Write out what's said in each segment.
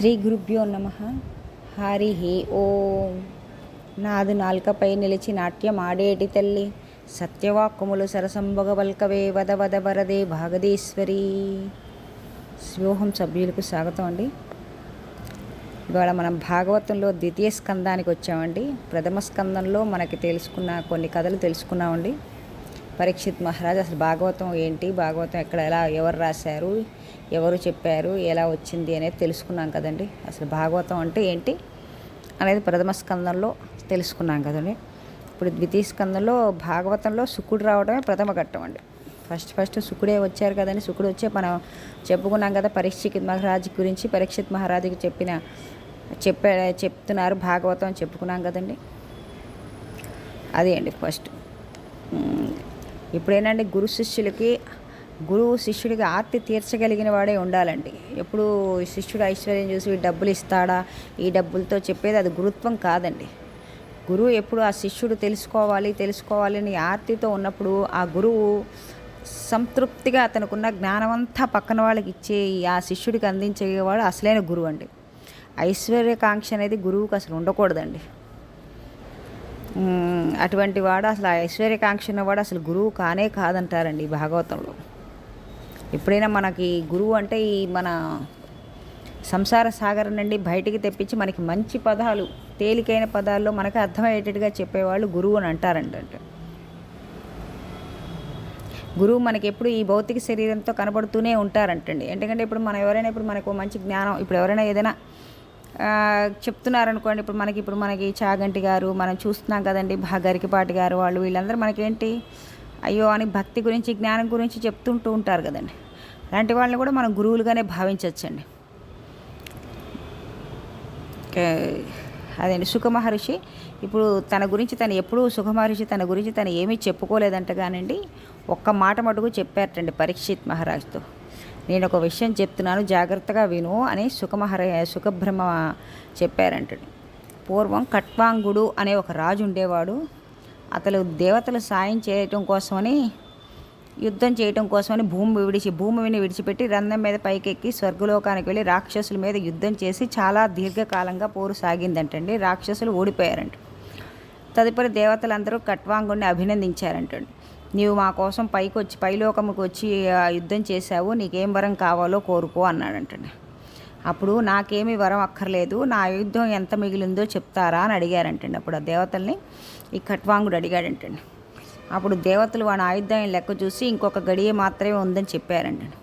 శ్రీ గురుభ్యో నమ. హరి ఓం. నాదు నాల్కపై నిలిచి నాట్యం ఆడేటి తల్లి. సత్యవాక్కుములు సరసంభగవల్కవే వద వద వరదే భాగదీశ్వరి. శివోహం సభ్యులకు స్వాగతం అండి. ఇవాళ మనం భాగవతంలో ద్వితీయ స్కందానికి వచ్చామండి. ప్రథమ స్కందంలో మనకి తెలుసుకున్న కొన్ని కథలు తెలుసుకున్నామండి. పరీక్షిత్ మహారాజ్ అసలు భాగవతం ఏంటి? భాగవతం ఎక్కడ ఎలా ఎవరు రాశారు? ఎవరు చెప్పారు? ఎలా వచ్చింది అనేది తెలుసుకున్నాం కదండి. అసలు భాగవతం అంటే ఏంటి అనేది ప్రథమ స్కందంలో తెలుసుకున్నాం కదండి. ఇప్పుడు ద్వితీయ స్కందంలో భాగవతంలో శుకుడు రావడమే ప్రథమ ఘట్టం అండి. ఫస్ట్ ఫస్ట్ శుకుడే వచ్చారు కదండి. శుకుడు వచ్చే మనం చెప్పుకున్నాం కదా పరీక్షిత్ మహారాజ్ గురించి పరీక్షిత్ మహారాజుకి చెప్పిన చెప్పే చెప్తున్నారు భాగవతం చెప్పుకున్నాం కదండి. అదే అండి ఫస్ట్. ఇప్పుడేనండి గురు శిష్యులకి గురువు శిష్యుడికి ఆర్తి తీర్చగలిగిన వాడే ఉండాలండి. ఎప్పుడు శిష్యుడు ఐశ్వర్యం చూసి డబ్బులు ఇస్తాడా? ఈ డబ్బులతో చెప్పేది అది గురుత్వం కాదండి. గురువు ఎప్పుడు ఆ శిష్యుడు తెలుసుకోవాలి తెలుసుకోవాలని ఆర్తితో ఉన్నప్పుడు ఆ గురువు సంతృప్తిగా అతనుకున్న జ్ఞానమంతా పక్కన వాళ్ళకి ఇచ్చే ఆ శిష్యుడికి అందించేవాడు అసలైన గురువు అండి ఐశ్వర్యకాంక్ష అనేది గురువుకి అసలు ఉండకూడదండి. అటువంటి వాడు అసలు ఆ ఐశ్వర్యకాంక్ష ఉన్నవాడు అసలు గురువు కానే కాదంటారండి భాగవతంలో. ఎప్పుడైనా మనకి గురువు అంటే ఈ మన సంసార సాగరం నుండి బయటికి తెప్పించి మనకి మంచి పదాలు తేలికైన పదాల్లో మనకి అర్థమయ్యేటట్టుగా చెప్పేవాళ్ళు గురువు అని అంటారండి అంటే గురువు మనకి ఎప్పుడు ఈ భౌతిక శరీరంతో కనబడుతూనే ఉంటారంటండి. ఎందుకంటే ఇప్పుడు మనం ఎవరైనా ఇప్పుడు మనకు మంచి జ్ఞానం ఇప్పుడు ఎవరైనా ఏదైనా చెప్తున్నారనుకోండి. ఇప్పుడు మనకి ఇప్పుడు మనకి చాగంటి గారు మనం చూస్తున్నాం కదండి భా గరికిపాటి గారు వాళ్ళు వీళ్ళందరూ మనకేంటి? అయ్యో అని భక్తి గురించి జ్ఞానం గురించి చెప్తుంటూ ఉంటారు కదండి. అలాంటి వాళ్ళని కూడా మనం గురువులుగానే భావించవచ్చండి. అదండి సుఖ మహర్షి ఇప్పుడు తన గురించి తను ఎప్పుడూ సుఖమహర్షి తన గురించి తను ఏమీ చెప్పుకోలేదంట కానండి ఒక్క మాట మటుకు చెప్పారటండి పరీక్షిత్ మహారాజ్తో. నేను ఒక విషయం చెప్తున్నాను జాగ్రత్తగా విను అని సుఖమహర సుఖబ్రహ్మ చెప్పారంటడు పూర్వం కట్వాంగుడు అనే ఒక రాజు ఉండేవాడు. అతను దేవతలు సాయం చేయటం కోసమని యుద్ధం చేయటం కోసమని భూమి విడిచి భూమిని విడిచిపెట్టి రంధం మీద పైకెక్కి స్వర్గలోకానికి వెళ్ళి రాక్షసుల మీద యుద్ధం చేసి చాలా దీర్ఘకాలంగా పోరు సాగిందంటండి. రాక్షసులు ఓడిపోయారంట. తదుపరి దేవతలందరూ కట్వాంగుడిని అభినందించారంటండి. నీవు మా కోసం పైకి వచ్చి పైలోకముకు వచ్చి ఆ, యుద్ధం చేశావు నీకేం వరం కావాలో కోరుకో అన్నాడంటండి అప్పుడు నాకేమీ వరం అక్కర్లేదు నా యుద్ధం ఎంత మిగిలిందో చెప్తారా అని అడిగారంటండి అప్పుడు ఆ దేవతల్ని ఈ కట్వాంగుడు అడిగాడంటండి అప్పుడు దేవతలు వాడి ఆయుధాన్ని లెక్క చూసి ఇంకొక గడియ మాత్రమే ఉందని చెప్పారంటండి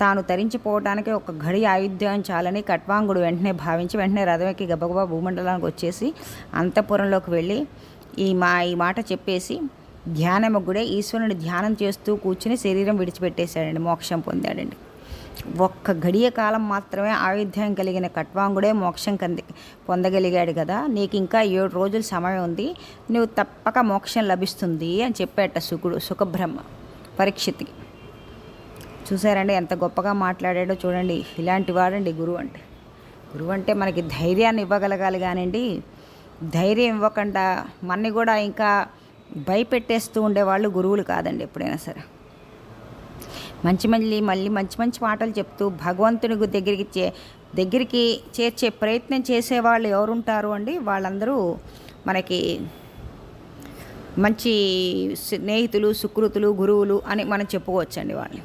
తాను తరించిపోవడానికి ఒక గడి ఆయుధ్యం చాలని కట్వాంగుడు వెంటనే భావించి వెంటనే రథంకి గబగబా భూమండలానికి వచ్చేసి అంతఃపురంలోకి వెళ్ళి ఈ మా ఈ మాట చెప్పేసి ధ్యానమగ్గుడే ఈశ్వరుని ధ్యానం చేస్తూ కూర్చుని శరీరం విడిచిపెట్టేశాడండి మోక్షం పొందాడండి. ఒక్క గడియ కాలం మాత్రమే ఆయుధ్యం కలిగిన కట్వాంగుడే మోక్షం కంది పొందగలిగాడు కదా. నీకు ఇంకా ఏడు రోజులు సమయం ఉంది. నువ్వు తప్పక మోక్షం లభిస్తుంది అని చెప్పాట సుకుడు సుఖబ్రహ్మ పరీక్షిత్కి చూసారండి ఎంత గొప్పగా మాట్లాడాడో చూడండి. ఇలాంటి వాడండి గురువు అంటే. గురువు అంటే మనకి ధైర్యాన్ని ఇవ్వగలగాలి కానివ్వండి. ధైర్యం ఇవ్వకుండా మన్ని కూడా ఇంకా భయపెట్టేస్తూ ఉండేవాళ్ళు గురువులు కాదండి ఎప్పుడైనా సరే. మంచి మళ్ళీ మళ్ళీ మంచి మంచి మాటలు చెప్తూ భగవంతుని దగ్గరికి చే దగ్గరికి చేర్చే ప్రయత్నం చేసేవాళ్ళు ఎవరుంటారు అండి? వాళ్ళందరూ మనకి మంచి స్నేహితులు సుకృతులు గురువులు అని మనం చెప్పుకోవచ్చండి వాళ్ళని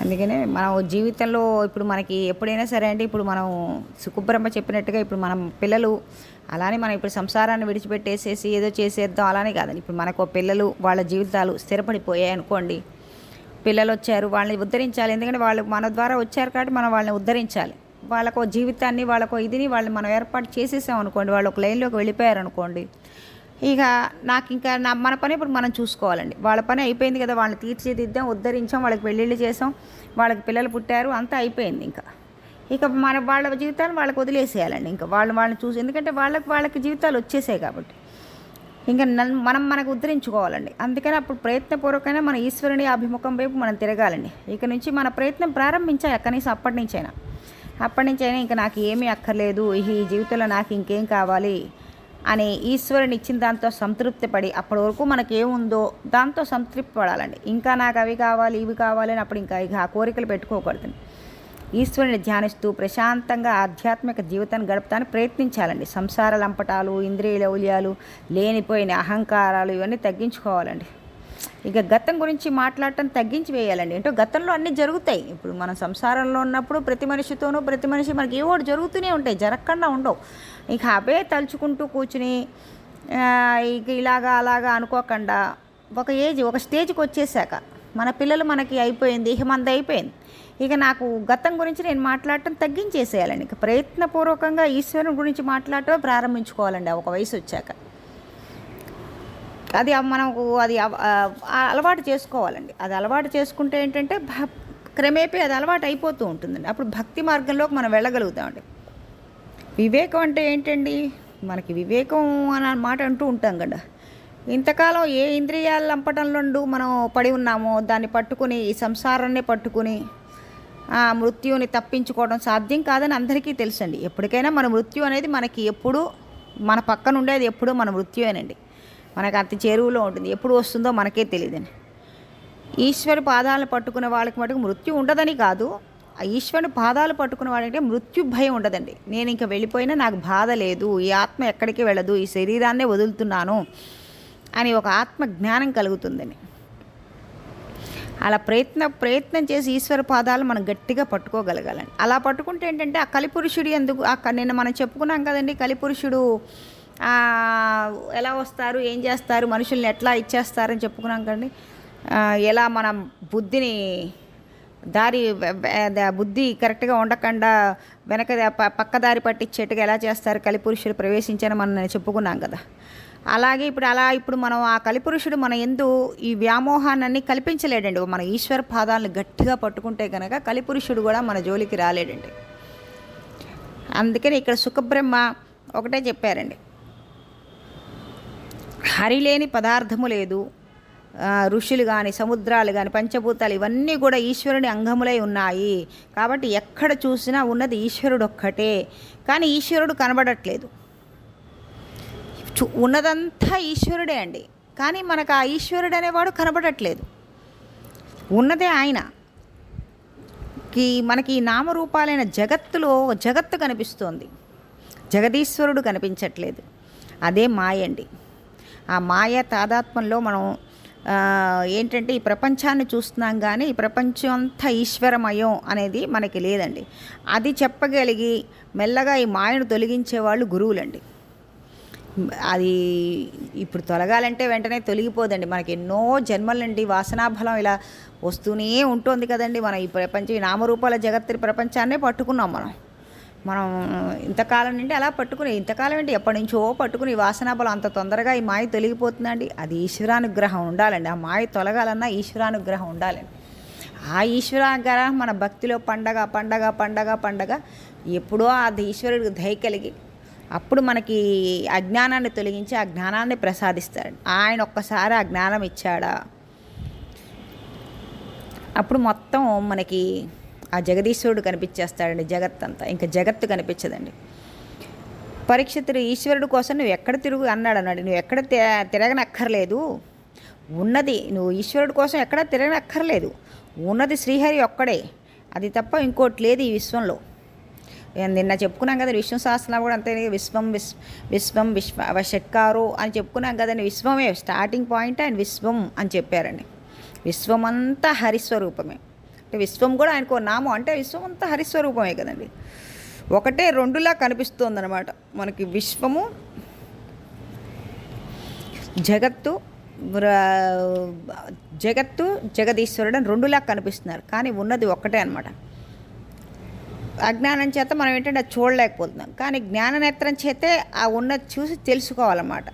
అందుకనే మనం జీవితంలో ఇప్పుడు మనకి ఎప్పుడైనా సరే అండి ఇప్పుడు మనం సుకుబ్రహ్మ చెప్పినట్టుగా ఇప్పుడు మనం పిల్లలు అలానే మనం ఇప్పుడు సంసారాన్ని విడిచిపెట్టేసేసి ఏదో చేసేద్దాం అలానే కాదని ఇప్పుడు మనకు పిల్లలు వాళ్ళ జీవితాలు స్థిరపడిపోయాయి అనుకోండి. పిల్లలు వచ్చారు వాళ్ళని ఉద్ధరించాలి. ఎందుకంటే వాళ్ళు మన ద్వారా వచ్చారు కాబట్టి మనం వాళ్ళని ఉద్ధరించాలి. వాళ్ళకు జీవితాన్ని వాళ్ళకు ఇదిని వాళ్ళని మనం ఏర్పాటు చేసేసాం అనుకోండి. వాళ్ళు ఒక లైన్లోకి వెళ్ళిపోయారు అనుకోండి. ఇక నాకు ఇంకా నా మన పని ఇప్పుడు మనం చూసుకోవాలండి. వాళ్ళ పని అయిపోయింది కదా. వాళ్ళని తీర్చిదిద్దాం ఉద్ధరించాం వాళ్ళకి పెళ్ళిళ్ళు చేసాం వాళ్ళకి పిల్లలు పుట్టారు అంతా అయిపోయింది ఇంకా. ఇక మన వాళ్ళ జీవితాలు వాళ్ళకి వదిలేసేయాలండి. ఇంకా వాళ్ళు వాళ్ళని చూసి ఎందుకంటే వాళ్ళకి వాళ్ళకి జీవితాలు వచ్చేసాయి కాబట్టి. ఇంకా మనం మనకు ఉద్ధరించుకోవాలండి. అందుకని అప్పుడు ప్రయత్నపూర్వకంగా మన ఈశ్వరుని అభిముఖం వైపు మనం తిరగాలండి. ఇక నుంచి మన ప్రయత్నం ప్రారంభించాలి కనీసం అప్పటి నుంచైనా. అప్పటి నుంచైనా ఇంకా నాకు ఏమీ అక్కర్లేదు. ఈ జీవితంలో నాకు ఇంకేం కావాలి? అని ఈశ్వరుని ఇచ్చిన దాంతో సంతృప్తి పడి అప్పటి వరకు మనకేముందో దాంతో సంతృప్తి పడాలండి ఇంకా నాకు అవి కావాలి ఇవి కావాలి అని అప్పుడు ఇంకా ఇక ఆ కోరికలు పెట్టుకోకూడదండి. ఈశ్వరుని ధ్యానిస్తూ ప్రశాంతంగా ఆధ్యాత్మిక జీవితాన్ని గడపడానికి ప్రయత్నించాలండి. సంసార లంపటాలు ఇంద్రియ లౌల్యాలు లేనిపోయిన అహంకారాలు ఇవన్నీ తగ్గించుకోవాలండి. ఇక గతం గురించి మాట్లాడటం తగ్గించి వేయాలండి. ఏంటో గతంలో అన్నీ జరుగుతాయి. ఇప్పుడు మనం సంసారంలో ఉన్నప్పుడు ప్రతి మనిషితోనూ ప్రతి మనిషి మనకి ఏవో జరుగుతూనే ఉంటాయి. జరగకుండా ఉండవు. ఇక అవే తలుచుకుంటూ కూర్చుని ఇక ఇలాగా అలాగా అనుకోకుండా ఒక ఏజ్ ఒక స్టేజ్కి వచ్చేసాక మన పిల్లలు మనకి అయిపోయింది ఇక మనది అయిపోయింది ఇక నాకు గతం గురించి నేను మాట్లాడటం తగ్గించేసేయాలండి. ఇక ప్రయత్నపూర్వకంగా ఈశ్వరుని గురించి మాట్లాడటం ప్రారంభించుకోవాలండి. ఒక వయసు వచ్చాక. అది మనకు అది అవ- అలవాటు చేసుకోవాలండి. అది అలవాటు చేసుకుంటే ఏంటంటే భ క్రమేపీ అది అలవాటు అయిపోతూ ఉంటుందండి. అప్పుడు భక్తి మార్గంలోకి మనం వెళ్ళగలుగుతామండి. వివేకం అంటే ఏంటండి? మనకి వివేకం అన్న మాట అంటూ ఉంటాం కదా. ఇంతకాలం ఏ ఇంద్రియాల లంపటంలో మనం పడి ఉన్నామో దాన్ని పట్టుకుని ఈ సంసారాన్ని పట్టుకుని మృత్యువుని తప్పించుకోవడం సాధ్యం కాదని అందరికీ తెలుసండి. ఎప్పటికైనా మన మృత్యు అనేది మనకి ఎప్పుడూ మన పక్కన ఉండేది ఎప్పుడూ మన మృత్యువేనండి. మనకు అతి చేరువులో ఉంటుంది. ఎప్పుడు వస్తుందో మనకే తెలియదండి. ఈశ్వరు పాదాలను పట్టుకునే వాళ్ళకి మటుకు మృత్యు ఉండదని కాదు. ఆ ఈశ్వరుని పాదాలు పట్టుకునే వాళ్ళంటే మృత్యు భయం ఉండదండి. నేను ఇంకా వెళ్ళిపోయినా నాకు బాధ లేదు. ఈ ఆత్మ ఎక్కడికి వెళ్ళదు? ఈ శరీరాన్నే వదులుతున్నాను అని ఒక ఆత్మ జ్ఞానం కలుగుతుందని అలా ప్రయత్న ప్రయత్నం చేసి ఈశ్వర పాదాలు మనం గట్టిగా పట్టుకోగలగాలండి. అలా పట్టుకుంటే ఏంటంటే ఆ కలిపురుషుడు ఎందుకు అక్కడ నిన్న మనం చెప్పుకున్నాం కదండి కలిపురుషుడు ఎలా వస్తారు ఏం చేస్తారు మనుషుల్ని ఎట్లా ఇచ్చేస్తారని చెప్పుకున్నాం కదండి. ఎలా మనం బుద్ధిని దారి బుద్ధి కరెక్ట్గా ఉండకుండా వెనక పక్కదారి ప- పట్టించేట్టుగా ఎలా చేస్తారు కలిపురుషులు ప్రవేశించని మనం చెప్పుకున్నాం కదా. అలాగే ఇప్పుడు అలా ఇప్పుడు మనం ఆ కలిపురుషుడు మన ఎందు ఈ వ్యామోహాన్ని కల్పించలేడండి. మన ఈశ్వర పాదాలను గట్టిగా పట్టుకుంటే కనుక కలిపురుషుడు కూడా మన జోలికి రాలేడండి. అందుకని ఇక్కడ సుఖబ్రహ్మ ఒకటే చెప్పారండి. హరి లేని పదార్థము లేదు. ఋషులు కానీ సముద్రాలు కానీ పంచభూతాలు ఇవన్నీ కూడా ఈశ్వరుని అంగములై ఉన్నాయి. కాబట్టి ఎక్కడ చూసినా ఉన్నది ఈశ్వరుడు ఒక్కటే కానీ ఈశ్వరుడు కనబడట్లేదు. ఉన్నదంతా ఈశ్వరుడే అండి. కానీ మనకు ఆ ఈశ్వరుడు అనేవాడు కనబడట్లేదు. ఉన్నదే ఆయన. కి మనకి ఈ నామరూపాలైన జగత్తులో జగత్తు కనిపిస్తోంది. జగదీశ్వరుడు కనిపించట్లేదు. అదే మాయ అండి. ఆ మాయ తాదాత్మ్యంలో మనం ఏంటంటే ఈ ప్రపంచాన్ని చూస్తున్నాం కానీ ఈ ప్రపంచం అంతా ఈశ్వరమయం అనేది మనకి లేదండి. అది చెప్పగలిగి మెల్లగా ఈ మాయను తొలగించే వాళ్ళు గురువులండి. అది ఇప్పుడు తొలగాలంటే వెంటనే తొలగిపోదండి. మనకి ఎన్నో జన్మల నుండి వాసనాఫలం ఇలా వస్తూనే ఉంటుంది కదండి. మనం ఈ ప్రపంచం ఈ నామరూపాల జగత్తు ప్రపంచాన్నే పట్టుకున్నాం మనం. మనం ఇంతకాలం నుండి అలా పట్టుకుని ఇంతకాలం ఏంటి ఎప్పటి నుంచో పట్టుకుని ఈ అంత తొందరగా ఈ మాయ తొలగిపోతుందండి. అది ఈశ్వరానుగ్రహం ఉండాలండి. ఆ మాయ తొలగాలన్నా ఈశ్వరానుగ్రహం ఉండాలండి. ఆ ఈశ్వరానుగ్రహం మన భక్తిలో పండగ పండగ పండగ పండగ ఎప్పుడో అది ఈశ్వరుడికి దయ కలిగి అప్పుడు మనకి అజ్ఞానాన్ని తొలగించి ఆ జ్ఞానాన్ని ప్రసాదిస్తాడు. ఆయన ఒక్కసారి ఆ జ్ఞానం ఇచ్చాడా? అప్పుడు మొత్తం మనకి ఆ జగదీశ్వరుడు కనిపించేస్తాడండి జగత్ అంతా. ఇంకా జగత్తు కనిపించదండి. పరీక్షితుడు ఈశ్వరుడు కోసం నువ్వు ఎక్కడ తిరుగు అన్నాడు అన్నాడు. నువ్వు ఎక్కడ తిరగనక్కర్లేదు. ఉన్నది నువ్వు ఈశ్వరుడు కోసం ఎక్కడ తిరగనక్కర్లేదు. ఉన్నది శ్రీహరి ఒక్కడే. అది తప్ప ఇంకోటి లేదు ఈ విశ్వంలో. నిన్న చెప్పుకున్నాం కదా విష్ణు శాస్త్రం కూడా అంతే విశ్వం విశ్ విశ్వం విశ్వ షట్కారు అని చెప్పుకున్నాం కదండి. విశ్వమే స్టార్టింగ్ పాయింట్ అండ్ విశ్వం అని చెప్పారండి. విశ్వమంతా హరిస్వరూపమే. అంటే విశ్వం కూడా ఆయనకు ఓ నామం అంటే విశ్వం అంతా హరిస్వరూపమే కదండి. ఒకటే రెండులా కనిపిస్తుందనమాట మనకి విశ్వము జగత్తు జగత్తు జగదీశ్వరుడు అని రెండులా కనిపిస్తున్నారు. కానీ ఉన్నది ఒక్కటే అనమాట అజ్ఞానం చేత మనం ఏంటంటే అది చూడలేకపోతున్నాం. కానీ జ్ఞాననేత్రం చేతే ఆ ఉన్నది చూసి తెలుసుకోవాలన్నమాట.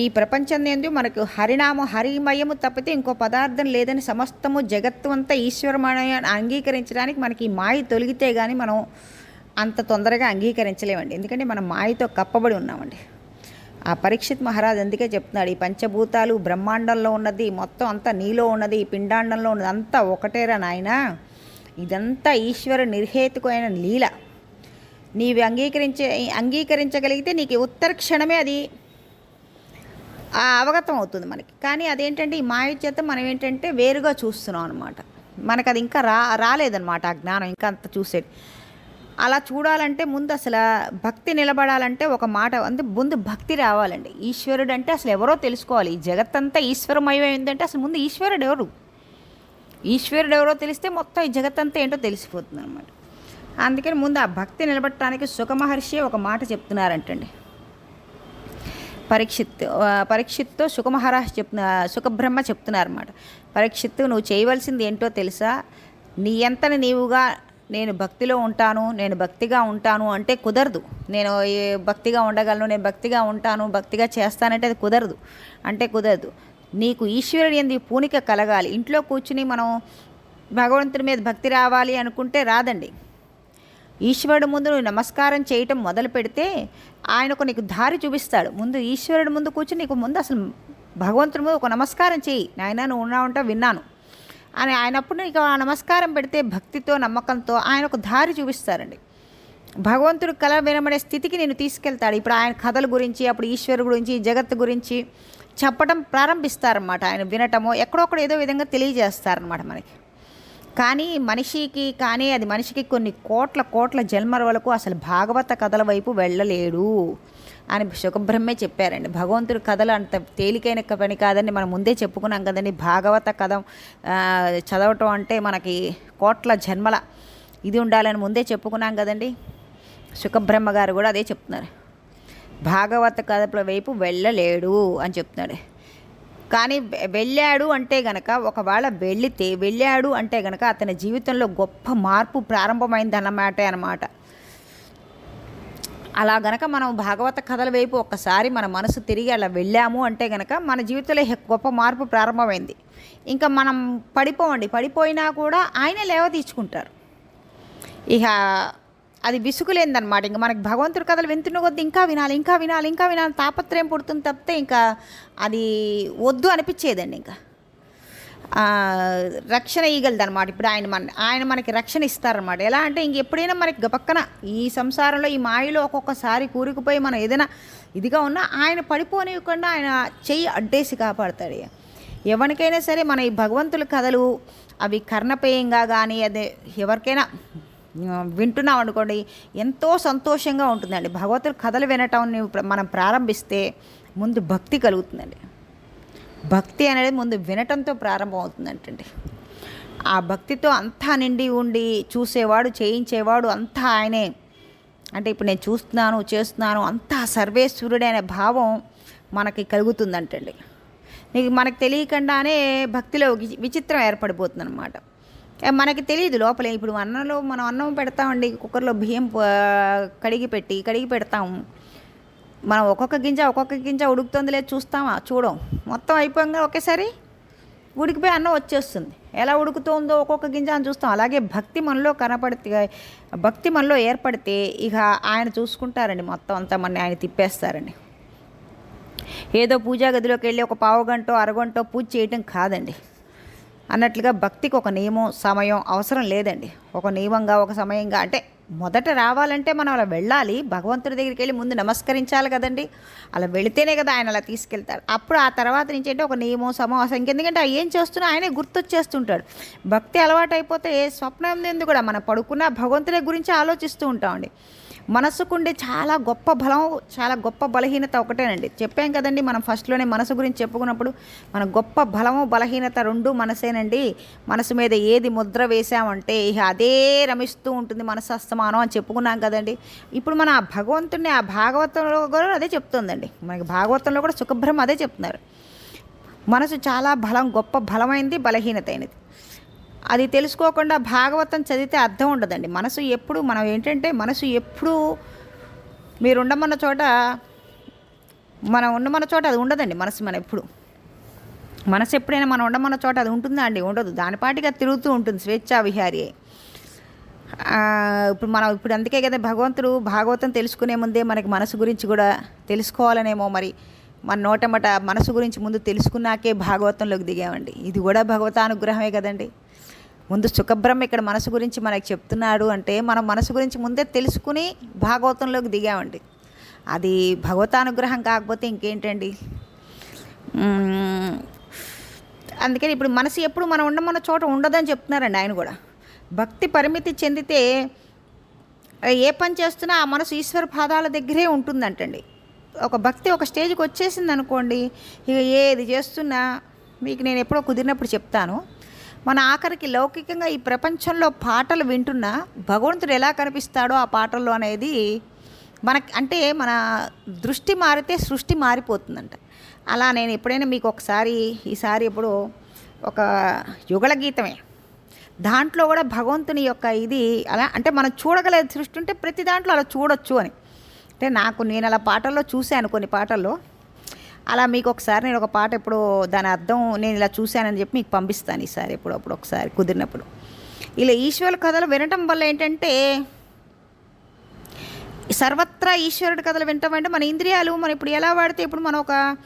ఈ ప్రపంచం ఎందు మనకు హరినామ హరిమయము తప్పితే ఇంకో పదార్థం లేదని సమస్తము జగత్తు అంతా ఈశ్వరమయ అంగీకరించడానికి మనకి ఈ మాయ తొలిగితే కానీ మనం అంత తొందరగా అంగీకరించలేమండి. ఎందుకంటే మనం మాయతో కప్పబడి ఉన్నామండి. ఆ పరీక్షిత్ మహారాజ్ అందుకే చెప్తున్నాడు ఈ పంచభూతాలు బ్రహ్మాండంలో ఉన్నది మొత్తం అంతా నీలో ఉన్నది ఈ పిండాండంలో ఉన్నది అంతా ఒకటేరా నాయన? ఇదంతా ఈశ్వర నిర్హేతుకమైన లీల. నీవి అంగీకరించే అంగీకరించగలిగితే నీకు ఉత్తర క్షణమే అది అవగతం అవుతుంది మనకి. కానీ అదేంటంటే ఈ మాయ చేత మనం ఏంటంటే వేరుగా చూస్తున్నాం అనమాట మనకు అది ఇంకా రా రాలేదన్నమాట ఆ జ్ఞానం ఇంకా అంత చూసేది. అలా చూడాలంటే ముందు అసలు భక్తి నిలబడాలంటే ఒక మాట అంటే ముందు భక్తి రావాలండి. ఈశ్వరుడు అంటే అసలు ఎవరో తెలుసుకోవాలి. ఈ జగత్తంతా ఈశ్వరమయమైందంటే అసలు ముందు ఈశ్వరుడు ఎవరు ఈశ్వరుడు ఎవరో తెలిస్తే మొత్తం ఈ జగత్తంతా ఏంటో తెలిసిపోతుంది అనమాట అందుకని ముందు ఆ భక్తి నిలబడటానికి సుఖమహర్షి ఒక మాట చెప్తున్నారంటండి. పరీక్షిత్ పరీక్షిత్తో సుఖమహారాజ్ చెప్తున్న సుఖబ్రహ్మ చెప్తున్నారన్నమాట. పరీక్షిత్తు నువ్వు చేయవలసింది ఏంటో తెలుసా? నీ ఎంతని నీవుగా నేను భక్తిలో ఉంటాను నేను భక్తిగా ఉంటాను అంటే కుదరదు. నేను ఏ భక్తిగా ఉండగలను నేను భక్తిగా ఉంటాను భక్తిగా చేస్తానంటే అది కుదరదు. అంటే కుదరదు. నీకు ఈశ్వరుడు ఎందు పూనిక కలగాలి. ఇంట్లో కూర్చుని మనం భగవంతుడి మీద భక్తి రావాలి అనుకుంటే రాదండి. ఈశ్వరుడు ముందు నువ్వు నమస్కారం చేయటం మొదలు పెడితే ఆయనకు నీకు దారి చూపిస్తాడు. ముందు ఈశ్వరుడు ముందు కూర్చుని నీకు ముందు అసలు భగవంతుడి ముందు ఒక నమస్కారం చేయి. నాయన నువ్వు ఉంటా విన్నాను. అని ఆయనప్పుడు ఇక ఆ నమస్కారం పెడితే భక్తితో నమ్మకంతో ఆయన ఒక దారి చూపిస్తారండి. భగవంతుడు కళ వినబడే స్థితికి నేను తీసుకెళ్తాడు. ఇప్పుడు ఆయన కథల గురించి అప్పుడు ఈశ్వరు గురించి జగత్తు గురించి చెప్పడం ప్రారంభిస్తారన్నమాట. ఆయన వినటమో ఎక్కడొక్కడ ఏదో విధంగా తెలియజేస్తారనమాట మనకి. కానీ మనిషికి కానీ అది మనిషికి కొన్ని కోట్ల కోట్ల జన్మల వరకు అసలు భాగవత కథల వైపు వెళ్ళలేడు. అని సుఖబ్రహ్మే చెప్పారండి. భగవంతుడి కథలు అంత తేలికైన పని కాదని మనం ముందే చెప్పుకున్నాం కదండి. భాగవత కథ చదవటం అంటే మనకి కోట్ల జన్మల ఇది ఉండాలని ముందే చెప్పుకున్నాం కదండి. సుఖబ్రహ్మ గారు కూడా అదే చెప్తున్నారు. భాగవత కథల వైపు వెళ్ళలేడు అని చెప్తున్నాడు. కానీ వెళ్ళాడు అంటే గనక ఒకవేళ వెళితే వెళ్ళాడు అంటే గనక అతని జీవితంలో గొప్ప మార్పు ప్రారంభమైంది అన్నమాట. అనమాట అలా గనక మనం భాగవత కథల వైపు ఒక్కసారి మన మనసు తిరిగి అలా వెళ్ళాము అంటే గనక మన జీవితంలో గొప్ప మార్పు ప్రారంభమైంది. ఇంకా మనం పడిపోవండి. పడిపోయినా కూడా ఆయనే లేవ తీర్చుకుంటారు ఇక అది విసుగులేందనమాట ఇంకా మనకి భగవంతుడి కథలు వింటున్న కొద్దీ ఇంకా వినాలి ఇంకా వినాలి ఇంకా వినాలి తాపత్రయం పుడుతుంది తప్పితే ఇంకా అది వద్దు అనిపించేదండి ఇంకా. రక్షణ ఇవ్వగలదనమాట ఇప్పుడు ఆయన మన ఆయన మనకి రక్షణ ఇస్తారనమాట ఎలా అంటే ఇంక ఎప్పుడైనా మనకి గ- పక్కన ఈ సంసారంలో ఈ మాయలో ఒక్కొక్కసారి కూరుకుపోయి మనం ఏదైనా ఇదిగా ఉన్నా ఆయన పడిపోనివ్వకుండా ఆయన చెయ్యి అడ్డేసి కాపాడతాడు ఎవరికైనా సరే మన ఈ భగవంతుల కథలు అవి కర్ణపేయంగా కానీ అదే ఎవరికైనా వింటున్నాం అనుకోండి ఎంతో సంతోషంగా ఉంటుందండి. భగవంతుల కథలు వినటం మనం ప్రారంభిస్తే ముందు భక్తి కలుగుతుందండి. భక్తి అనేది ముందు వినటంతో ప్రారంభమవుతుందంటండి ఆ భక్తితో అంతా నిండి ఉండి చూసేవాడు చేయించేవాడు అంతా ఆయనే. అంటే ఇప్పుడు నేను చూస్తున్నాను చేస్తున్నాను అంతా సర్వేశ్వరుడే అనే భావం మనకి కలుగుతుందంటండి. నీకు మనకు తెలియకుండానే భక్తిలో విచిత్రం ఏర్పడిపోతుంది అనమాట మనకి తెలియదు లోపల. ఇప్పుడు అన్నంలో మనం అన్నం పెడతామండి కుక్కర్లో బియ్యం కడిగి పెట్టి కడిగి పెడతాము. మనం ఒక్కొక్క గింజ ఒక్కొక్క గింజ ఉడుకుతుందిలే లేదు చూస్తామా? చూడం. మొత్తం అయిపోగా ఒకేసారి? ఉడికిపోయి అన్నం వచ్చేస్తుంది. ఎలా ఉడుకుతుందో ఒక్కొక్క గింజ అని చూస్తాం. అలాగే భక్తి మనలో కనపడితే భక్తి మనలో ఏర్పడితే ఇక ఆయన చూసుకుంటారండి. మొత్తం అంతా మన ఆయన తిప్పేస్తారండి. ఏదో పూజా గదిలోకి వెళ్ళి ఒక పావు గంట అరగంట పూజ చేయటం కాదండి. అన్నట్లుగా భక్తికి ఒక నియమం సమయం అవసరం లేదండి. ఒక నియమంగా ఒక సమయంగా అంటే మొదట రావాలంటే మనం అలా వెళ్ళాలి. భగవంతుడి దగ్గరికి వెళ్ళి ముందు నమస్కరించాలి కదండి. అలా వెళితేనే కదా ఆయన అలా తీసుకెళ్తారు అప్పుడు ఆ తర్వాత నుంచి అంటే ఒక నియమం సమం ఎందుకంటే ఆ ఏం చేస్తున్నా ఆయనే గుర్తొచ్చేస్తుంటాడు. భక్తి అలవాటు అయిపోతే స్వప్నం ఎందుకు కూడా మనం పడుకున్న భగవంతుడి గురించి ఆలోచిస్తూ ఉంటామండి. మనసుకుండే చాలా గొప్ప బలం చాలా గొప్ప బలహీనత ఒకటేనండి. చెప్పాం కదండి మనం ఫస్ట్లోనే మనసు గురించి చెప్పుకున్నప్పుడు మన గొప్ప బలము బలహీనత రెండు మనసేనండి. మనసు మీద ఏది ముద్ర వేసామంటే ఇక అదే రమిస్తూ ఉంటుంది మనసు అస్తమానం అని చెప్పుకున్నాం కదండి. ఇప్పుడు మన ఆ భగవంతుడిని ఆ భాగవతంలో కూడా అదే చెప్తుందండి. మనకి భాగవతంలో కూడా సుఖభ్రమ అదే చెప్తున్నారు. మనసు చాలా బలం గొప్ప బలమైంది బలహీనత అయినది. అది తెలుసుకోకుండా భాగవతం చదివితే అర్థం ఉండదండి. మనసు ఎప్పుడు మనం ఏంటంటే మనసు ఎప్పుడు మీరు ఉండమన్న చోట మనం ఉండమన్న చోట అది ఉండదండి మనసు మన ఎప్పుడు. మనసు ఎప్పుడైనా మనం ఉండమన్న చోట అది ఉంటుందా అండి? ఉండదు. దానిపాటిగా తిరుగుతూ ఉంటుంది స్వేచ్ఛా విహారి. ఇప్పుడు మనం ఇప్పుడు అందుకే కదా భగవంతుడు భాగవతం తెలుసుకునే ముందే మనకి మనసు గురించి కూడా తెలుసుకోవాలనేమో మరి. మన నోటమట మనసు గురించి ముందు తెలుసుకున్నాకే భాగవతంలోకి దిగామండి. ఇది కూడా భగవతానుగ్రహమే కదండి. ముందు సుఖబ్రహ్మ ఇక్కడ మనసు గురించి మనకు చెప్తున్నాడు అంటే మనం మనసు గురించి ముందే తెలుసుకుని భాగవతంలోకి దిగామండి. అది భగవతానుగ్రహం కాకపోతే ఇంకేంటండి? అందుకని ఇప్పుడు మనసు ఎప్పుడు మనం ఉండమన్న చోట ఉండదని చెప్తున్నారండి ఆయన కూడా. భక్తి పరిమితి చెందితే ఏ పని చేస్తున్నా ఆ మనసు ఈశ్వర పాదాల దగ్గరే ఉంటుందంటండి. ఒక భక్తి ఒక స్టేజ్కి వచ్చేసింది అనుకోండి ఇక ఏది చేస్తున్నా మీకు నేను ఎప్పుడో కుదిరినప్పుడు చెప్తాను. మన ఆఖరికి లౌకికంగా ఈ ప్రపంచంలో పాటలు వింటున్నా భగవంతుడు ఎలా కనిపిస్తాడో ఆ పాటల్లో అనేది మనకి అంటే మన దృష్టి మారితే సృష్టి మారిపోతుందంట. అలా నేను ఎప్పుడైనా మీకు ఒకసారి ఈసారి ఇప్పుడు ఒక యుగళ గీతమే. దాంట్లో కూడా భగవంతుని యొక్క ఇది అలా అంటే మనం చూడగలేదు సృష్టి ఉంటే ప్రతి దాంట్లో అలా చూడొచ్చు అని. అంటే నాకు నేను అలా పాటల్లో చూశాను కొన్ని పాటల్లో. అలా మీకు ఒకసారి నేను ఒక పాట ఎప్పుడు దాని అర్థం నేను ఇలా చూశానని చెప్పి మీకు పంపిస్తాను ఈసారి ఎప్పుడప్పుడు ఒకసారి కుదిరినప్పుడు. ఇలా ఈశ్వరుల కథలు వినటం వల్ల ఏంటంటే సర్వత్రా ఈశ్వరుడి కథలు వినటం అంటే మన ఇంద్రియాలు మనం ఇప్పుడు ఎలా వాడితే ఇప్పుడు మనం ఒక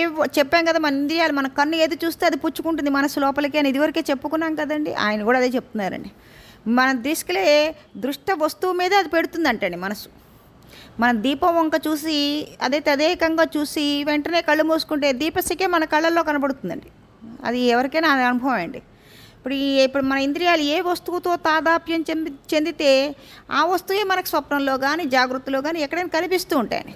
ఏ చెప్పాం కదా మన ఇంద్రియాలు మన కన్ను ఏది చూస్తే అది పుచ్చుకుంటుంది మనసు లోపలికి అని ఇదివరకే చెప్పుకున్నాం కదండి ఆయన కూడా అదే చెప్తున్నారండి. మన దృష్టిలే దృష్ట వస్తువు మీద అది పెడుతుందంటండి మనసు. మన దీపం వంక చూసి అదే తదేకంగా చూసి వెంటనే కళ్ళు మూసుకుంటే దీపశికే మన కళ్ళల్లో కనబడుతుందండి. అది ఎవరికైనా అది అనుభవం అండి. ఇప్పుడు ఇప్పుడు మన ఇంద్రియాలు ఏ వస్తువుతో తాదాప్యం చెంది చెందితే ఆ వస్తువే మనకు స్వప్నంలో కానీ జాగ్రత్తలో కానీ ఎక్కడైనా కనిపిస్తూ ఉంటాయని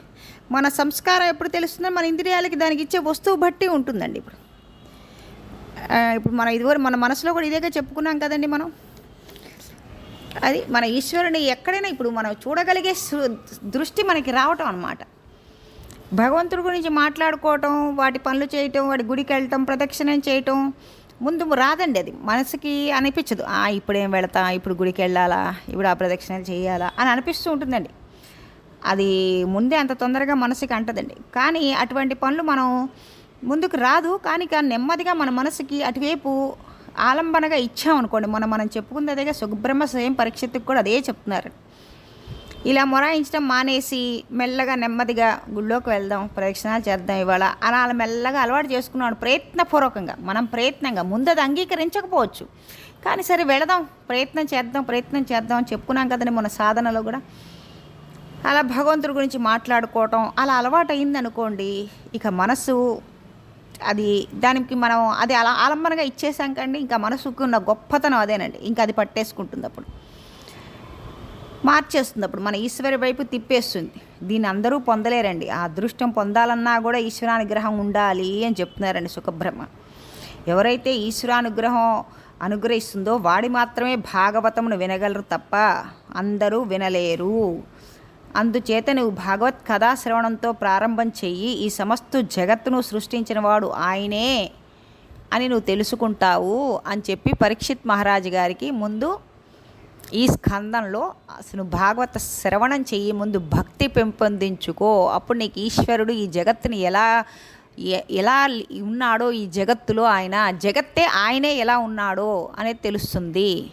మన సంస్కారం ఎప్పుడు తెలుస్తుందో మన ఇంద్రియాలకి దానికి ఇచ్చే వస్తువు బట్టి ఉంటుందండి ఇప్పుడు. ఇప్పుడు మనం ఇదివరకు మన మనసులో కూడా ఇదేగా చెప్పుకున్నాం కదండి మనం. అది మన ఈశ్వరుని ఎక్కడైనా ఇప్పుడు మనం చూడగలిగే దృష్టి మనకి రావటం అన్నమాట. భగవంతుడి గురించి మాట్లాడుకోవటం వాటి పనులు చేయటం వాటి గుడికి వెళ్ళటం ప్రదక్షిణం చేయటం ముందు రాదండి అది. మనసుకి అనిపించదు. "ఆ, ఇప్పుడేం వెళతా ఇప్పుడు గుడికి వెళ్ళాలా ఇప్పుడు ఆ ప్రదక్షిణలు చేయాలా అని అనిపిస్తూ ఉంటుందండి. అది ముందే అంత తొందరగా మనసుకి అంటదండి. కానీ అటువంటి పనులు మనం ముందుకు రాదు. కానీ కానీ నెమ్మదిగా మన మనసుకి అటువైపు ఆలంబనగా ఇచ్చామనుకోండి మనం మనం చెప్పుకుంది అదేగా సుబ్రహ్మ స్వయం పరీక్షత్తుకు కూడా అదే చెప్తున్నారు. ఇలా మొరాయించడం మానేసి మెల్లగా నెమ్మదిగా గుళ్ళోకి వెళ్దాం ప్రదక్షిణాలు చేద్దాం ఇవాళ అలా అలా మెల్లగా అలవాటు చేసుకున్నాడు ప్రయత్నపూర్వకంగా. మనం ప్రయత్నంగా ముందు అది అంగీకరించకపోవచ్చు. కానీ సరే వెళదాం ప్రయత్నం చేద్దాం ప్రయత్నం చేద్దాం అని చెప్పుకున్నాం కదండి మన సాధనలో కూడా. అలా భగవంతుడి గురించి మాట్లాడుకోవటం అలా అలవాటు అయిందనుకోండి ఇక మనసు అది దానికి మనం అది అలా ఆలంబనగా ఇచ్చేసాం కండి ఇంకా మనసుకు ఉన్న గొప్పతనం అదేనండి. ఇంకా అది పట్టేసుకుంటుంది అప్పుడు. మార్చేస్తుంది అప్పుడు. మన ఈశ్వరి వైపు తిప్పేస్తుంది. దీన్ని అందరూ పొందలేరండి. ఆ అదృష్టం పొందాలన్నా కూడా ఈశ్వరానుగ్రహం ఉండాలి అని చెప్తున్నారండి సుఖబ్రహ్మ. ఎవరైతే ఈశ్వరానుగ్రహం అనుగ్రహిస్తుందో వాడి మాత్రమే భాగవతమును వినగలరు తప్ప అందరూ వినలేరు. అందుచేత నువ్వు భగవత్ కథా శ్రవణంతో ప్రారంభం చెయ్యి. ఈ సమస్త జగత్తును సృష్టించినవాడు ఆయనే అని నువ్వు తెలుసుకుంటావు అని చెప్పి పరీక్షిత్ మహారాజు గారికి ముందు ఈ స్కందంలో అసలు భాగవత శ్రవణం చెయ్యి ముందు భక్తి పెంపొందించుకో. అప్పుడు నీకు ఈశ్వరుడు ఈ జగత్తుని ఎలా ఎలా ఉన్నాడో ఈ జగత్తులో ఆయన జగత్తే ఆయనే ఎలా ఉన్నాడో అనేది తెలుస్తుంది.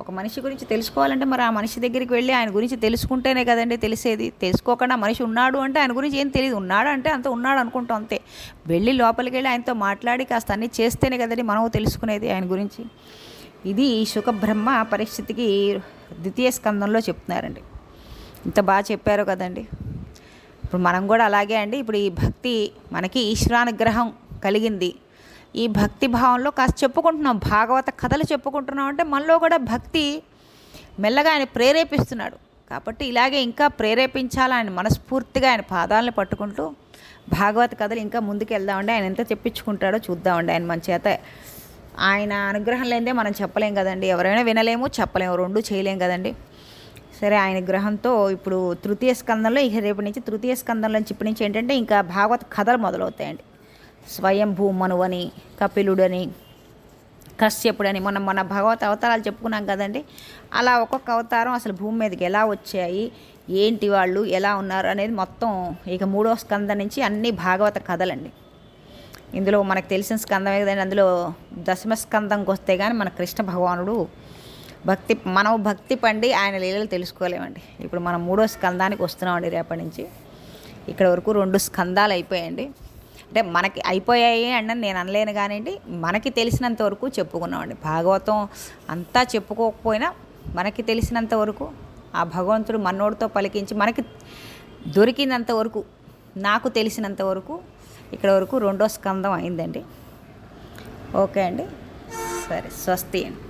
ఒక మనిషి గురించి తెలుసుకోవాలంటే మరి ఆ మనిషి దగ్గరికి వెళ్ళి ఆయన గురించి తెలుసుకుంటేనే కదండి తెలిసేది. తెలుసుకోకుండా మనిషి ఉన్నాడు అంటే ఆయన గురించి ఏం తెలియదు. ఉన్నాడు అంటే అంత ఉన్నాడు అనుకుంటాం అంతే. వెళ్ళి లోపలికి వెళ్ళి ఆయనతో మాట్లాడి కాస్త అన్నీ చేస్తేనే కదండి మనం తెలుసుకునేది ఆయన గురించి. ఇది సుఖబ్రహ్మ పరిస్థితికి ద్వితీయ స్కందంలో చెప్తున్నారండి. ఇంత బాగా చెప్పారు కదండి. ఇప్పుడు మనం కూడా అలాగే అండి. ఇప్పుడు ఈ భక్తి మనకి ఈశ్వరానుగ్రహం కలిగింది. ఈ భక్తి భావంలో కాస్త చెప్పుకుంటున్నాం భాగవత కథలు చెప్పుకుంటున్నాం అంటే మనలో కూడా భక్తి మెల్లగా ఆయన ప్రేరేపిస్తున్నాడు. కాబట్టి ఇలాగే ఇంకా ప్రేరేపించాలని ఆయన మనస్ఫూర్తిగా ఆయన పాదాలను పట్టుకుంటూ భాగవత కథలు ఇంకా ముందుకు వెళ్దామండి. ఆయన ఎంత చెప్పించుకుంటాడో చూద్దామండి. ఆయన మన చేత ఆయన అనుగ్రహం లేదే మనం చెప్పలేం కదండి. ఎవరైనా వినలేము చెప్పలేము రెండు చేయలేం కదండి. సరే ఆయన గ్రహంతో ఇప్పుడు తృతీయ స్కందంలో ఇక రేపటి నుంచి తృతీయ స్కందంలో నుంచి ఇప్పటి నుంచి ఏంటంటే ఇంకా భాగవత కథలు మొదలవుతాయండి. స్వయంభూమనువని కపిలుడని కశ్యపుడని మనం మన భగవత్ అవతారాలు చెప్పుకున్నాం కదండి. అలా ఒక్కొక్క అవతారం అసలు భూమి మీదకి ఎలా వచ్చాయి ఏంటి వాళ్ళు ఎలా ఉన్నారు అనేది మొత్తం ఇక మూడో స్కందం నుంచి అన్ని భాగవత కథలండి. ఇందులో మనకు తెలిసిన స్కందమే కదండి. అందులో దశమ స్కందంకి వస్తే కానీ మన కృష్ణ భగవానుడు భక్తి మనం భక్తి పండి ఆయన లీలలు తెలుసుకోలేమండి. ఇప్పుడు మనం మూడో స్కందానికి వస్తున్నామండి రేపటి నుంచి. ఇక్కడ వరకు రెండు స్కందాలు అయిపోయాయండి. అంటే మనకి అయిపోయాయి అని నేను అనలేను కానివ్వండి మనకి తెలిసినంత వరకు చెప్పుకున్నామండి. భాగవతం అంతా చెప్పుకోకపోయినా మనకి తెలిసినంత వరకు ఆ భగవంతుడు మనోడితో పలికించి మనకి దొరికినంత వరకు నాకు తెలిసినంత వరకు ఇక్కడ వరకు రెండో స్కందం అయిందండి. ఓకే అండి. సరే స్వస్తి అండి.